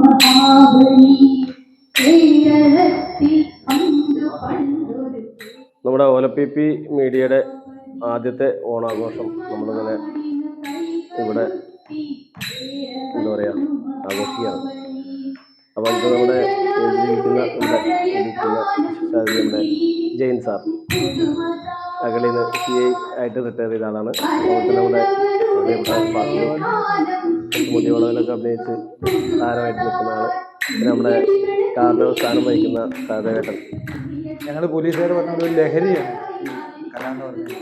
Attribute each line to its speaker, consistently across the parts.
Speaker 1: മഹാബലി.
Speaker 2: നമ്മുടെ ഓലപ്പി പി മീഡിയയുടെ ആദ്യത്തെ ഓണാഘോഷം നമ്മളിങ്ങനെ ഇവിടെ എന്താ പറയാ ആഘോഷിക്കുകയാണ്. അപ്പോൾ നമ്മുടെ എഴുതിയിരിക്കുന്ന നമ്മുടെ നമ്മുടെ ജെയിൻ സാർ. അകളിൽ നിന്ന് സി ഐ ആയിട്ട് റിട്ടയർ ചെയ്ത ആളാണ്. അതുപോലെ നമ്മുടെ പ്രിയപ്പെട്ട പാർട്ടിയും മുടി വളവിലൊക്കെ അഭിനയിച്ച് താരമായിട്ട് നിൽക്കുന്ന ആൾ. നമ്മുടെ കാർഡ് സ്ഥാനം വഹിക്കുന്ന സാധകേട്ടൻ.
Speaker 3: ഞങ്ങൾ പോലീസുകാർ പറഞ്ഞത് ഒരു ലഹരിയാണ് കലാന്ന് പറഞ്ഞത്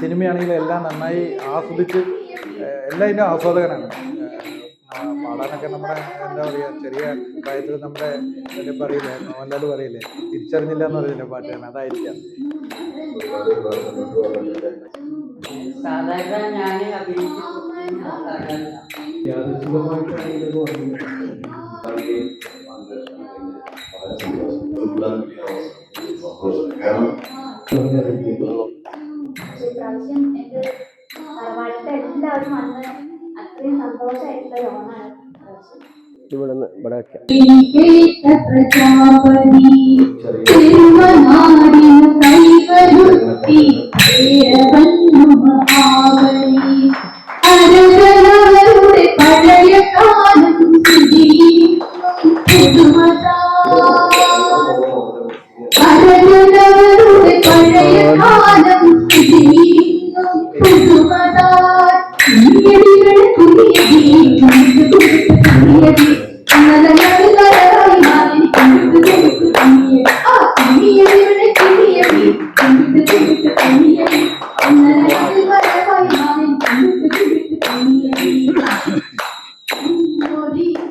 Speaker 3: സിനിമയാണെങ്കിൽ എല്ലാം നന്നായി ആസ്വദിച്ച് എല്ലാം ഇതിന്റെ ആസ്വാദകനാണ്. പാടാനൊക്കെ നമ്മുടെ എന്താ പറയുക ചെറിയ പ്രായത്തിൽ നമ്മുടെ എന്താ പറയില്ലേ മോഹൻലാൽ പറയില്ലേ തിരിച്ചറിഞ്ഞില്ല എന്ന് പറയുന്നില്ല പാട്ടാണ് അതായിരിക്കാം.
Speaker 4: സാധാരണ ഞാൻ
Speaker 5: എല്ലാവരും വന്ന് അത്രയും സന്തോഷമായിട്ടുള്ള ഒരു ഇപ്രാവശ്യം
Speaker 2: ഇവിടെ നിന്ന്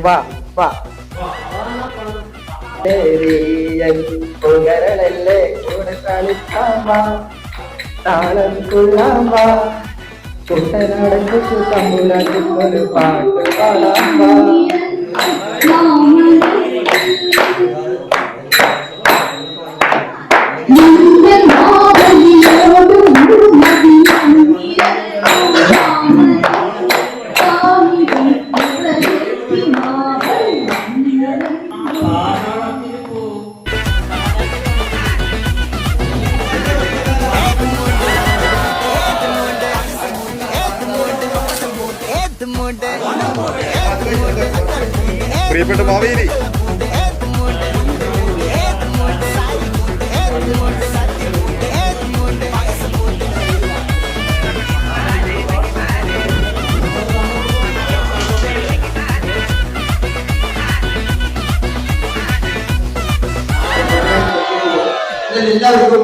Speaker 4: വാ വാ. പുകരളല്ലേ കൂടെ കളിക്കാം വാ. താളം കൊള്ളാം വാ. കുട്ടനാടക്ക് തമ്പുരാക്ക് ഒരു പാട്ട് പാടാം
Speaker 6: പ്രിയപ്പെട്ട മാവേലി.
Speaker 7: എല്ലാവർക്കും